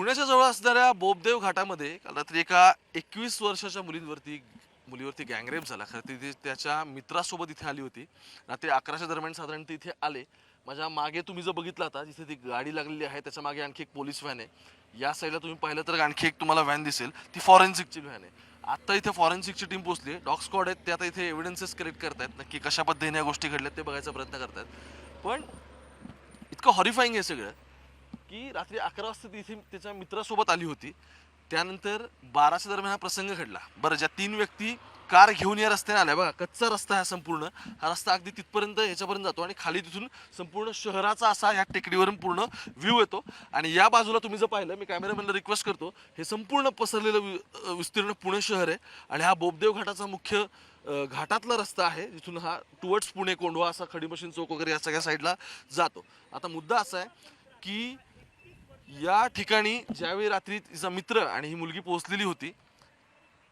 पुण्याच्या जवळ असणाऱ्या बोबदेव घाटामध्ये काल रात्री एका एकवीस वर्षाच्या मुलींवरती मुलीवरती गँगरेप झाला. खरं तिथे त्याच्या मित्रासोबत इथे आली होती. रात्री अकराच्या दरम्यान साधारण ते इथे आले. माझ्या मागे तुम्ही जर बघितलं आता जिथे ती गाडी लागलेली आहे त्याच्यामागे आणखी एक पोलीस व्हॅन आहे. या साईडला तुम्ही पाहिलं तर आणखी एक तुम्हाला व्हॅन दिसेल. ती फॉरेन्सिकची व्हॅन आहे. आत्ता इथे फॉरेन्सिकची टीम पोहोचली आहे. डॉग स्क्वॉड आहेत ते आता इथे एव्हिडन्सेस कलेक्ट करतायत. नक्की कशा पद्धतीने या गोष्टी घडल्यात ते बघायचा प्रयत्न करतायत. पण इतकं हॉरिफाईंग आहे सगळं. की रात्री अकरा वाजता ती इथे त्याच्या मित्रासोबत आली होती. त्यानंतर बाराच्या दरम्यान हा प्रसंग घडला. बरं ज्या तीन व्यक्ती कार घेऊन या रस्त्याने आल्या. बघा कच्चा रस्ता हा संपूर्ण. हा रस्ता अगदी तिथपर्यंत ह्याच्यापर्यंत जातो आणि खाली तिथून संपूर्ण शहराचा असा ह्या टेकडीवरून पूर्ण व्ह्यू येतो. आणि या बाजूला तुम्ही जर पाहिलं मी कॅमेरामॅनला रिक्वेस्ट करतो हे संपूर्ण पसरलेलं वि- विस्तीर्ण पुणे शहर आहे. आणि हा बोबदेव घाटाचा मुख्य घाटातला रस्ता आहे जिथून हा टुवर्ड्स पुणे कोंडवा असा खडीमशीन चौक वगैरे या सगळ्या साईडला जातो. आता मुद्दा असा आहे की या ठिकाणी ज्यावेळी रात्री तिचा मित्र आणि ही मुलगी पोहोचलेली होती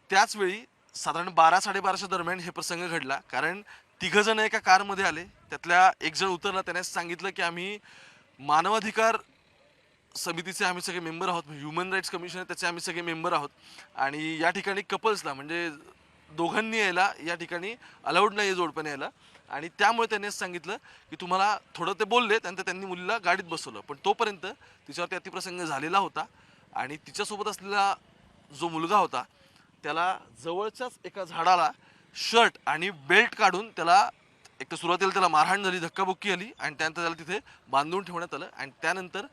त्याचवेळी साधारण बारा साडेबाराच्या दरम्यान हे प्रसंग घडला. कारण तिघंजण एका कारमध्ये आले. त्यातल्या एक जण उतरला. त्याने सांगितलं की आम्ही मानवाधिकार समितीचे आम्ही सगळे मेंबर आहोत. ह्युमन राईट्स कमिशन आहे त्याचे आम्ही सगळे मेंबर आहोत. आणि या ठिकाणी कपल्सला म्हणजे दोघांनी यायला या ठिकाणी अलाउड नाही आहे जोडप्याने यायला. आणि त्यामुळे त्यांनी सांगितलं की तुम्हाला थोडं ते बोलले त्यानंतर त्यांनी मुलीला गाडीत बसवलं. पण तोपर्यंत तिच्यावरती अतिप्रसंग झालेला होता आणि तिच्यासोबत असलेला जो मुलगा होता त्याला जवळच्याच एका झाडाला शर्ट आणि बेल्ट काढून त्याला एक तर सुरुवातीला त्याला मारहाण झाली धक्काबुक्की आली आणि त्यानंतर त्याला तिथे बांधून ठेवण्यात आलं आणि त्यानंतर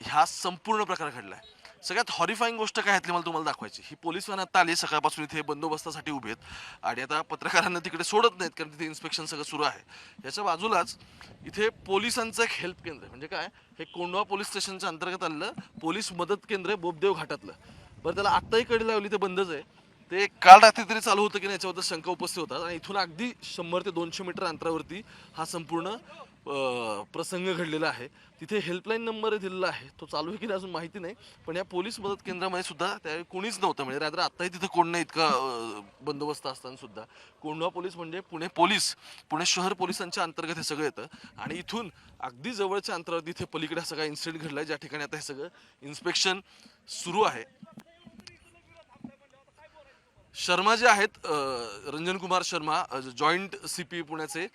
ह्या संपूर्ण प्रकार घडला आहे सगळ्यात हॉरिफाईंग गोष्ट काय ह्यातली मला तुम्हाला दाखवायची ही पोलीस वाहन आता आली सकाळपासून इथे बंदोबस्तासाठी उभे आहेत. आणि आता पत्रकारांना तिकडे सोडत नाहीत कारण तिथे इन्स्पेक्शन सगळं सुरू आहे. याच्या बाजूलाच इथे पोलिसांचं एक हेल्प केंद्र आहे. म्हणजे काय? हे कोंडवा पोलीस स्टेशनच्या अंतर्गत आलेलं पोलीस मदत केंद्र आहे बोबदेव घाटातलं. बरं त्याला आत्ताही कडी लावली ते बंदच आहे. ते काल रात्री तरी चालू होतं की नाही याच्याबद्दल शंका उपस्थित होतात. आणि इथून अगदी शंभर ते दोनशे मीटर अंतरावरती हा संपूर्ण प्रसंग घडलेला आहे. तिथे हेल्पलाईन नंबर दिलेला आहे. तो चालू आहे की नाही अजून माहिती नाही. पण या पोलीस मदत केंद्रामध्ये सुद्धा त्यावेळी कोणीच नव्हतं. म्हणजे रात्र आत्ताही तिथं कोण नाही इतका बंदोबस्त असताना सुद्धा. कोंढवा पोलीस म्हणजे पुणे पोलीस. पुणे शहर पोलिसांच्या अंतर्गत हे सगळं येतं. आणि इथून अगदी जवळच्या अंतरावर इथे पलीकडे हा सगळा इन्सिडेंट घडला आहे ज्या ठिकाणी आता हे सगळं इन्स्पेक्शन सुरू आहे. शर्मा जे आहेत Ranjan Kumar Sharma joint C P पुण्याचे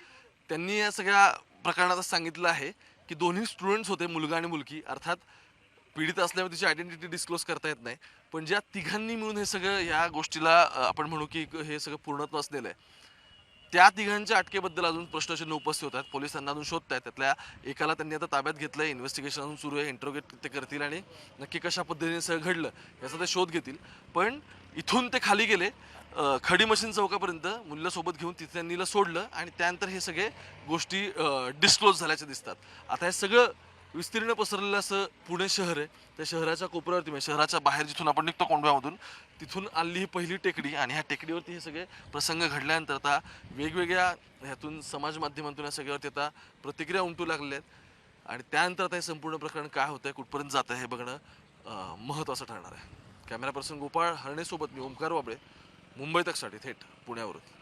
त्यांनी या सगळ्या प्रकरणात सांगितलं आहे की दोन्ही स्टुडंट्स होते मुलगा आणि मुलगी. अर्थात पीडित असल्यामुळे तिची आयडेंटिटी डिस्क्लोज करता येत नाही. पण ज्या तिघांनी मिळून हे सगळं या गोष्टीला आपण म्हणू की हे सगळं पूर्णत्व असलेलं आहे. त्या तिघांच्या अटकेबद्दल अजून प्रश्नचिन्ह उपस्थित होतात. पोलीस त्यांना अजून शोधत आहेत त्यातल्या एकाला त्यांनी आता ताब्यात घेतलं आहे इन्व्हेस्टिगेशन अजून सुरू आहे. इंटरोगेट ते करतील आणि नक्की कशा पद्धतीने सगळं घडलं याचा ते शोध घेतील. पण इथून ते खाली गेले. खडी मशीन चौकापर्यंत मुलीला सोबत घेऊन तिथे त्यांनी सोडलं आणि त्यानंतर हे सगळे गोष्टी डिस्क्लोज झाल्याच्या दिसतात. आता हे सगळं विस्तीर्ण पसरलेलं असं पुणे शहर आहे. त्या शहराच्या कोपऱ्यावरती म्हणजे शहराच्या बाहेर जिथून आपण निघतो कोंडव्यामधून तिथून आली ही पहिली टेकडी आणि ह्या टेकडीवरती हे सगळे प्रसंग घडल्यानंतर आता वेगवेगळ्या ह्यातून समाज माध्यमातून या सगळ्यावरती आता प्रतिक्रिया उमटू लागल्या आहेत. आणि त्यानंतर आता हे संपूर्ण प्रकरण काय होतं आहे कुठपर्यंत जातं आहे हे बघणं महत्त्वाचं ठरणार आहे. कॅमेरा पर्सन गोपाळ हरणेसोबत मी ओमकार बाबळे मुंबई तकसाठी थेट पुण्यावरून.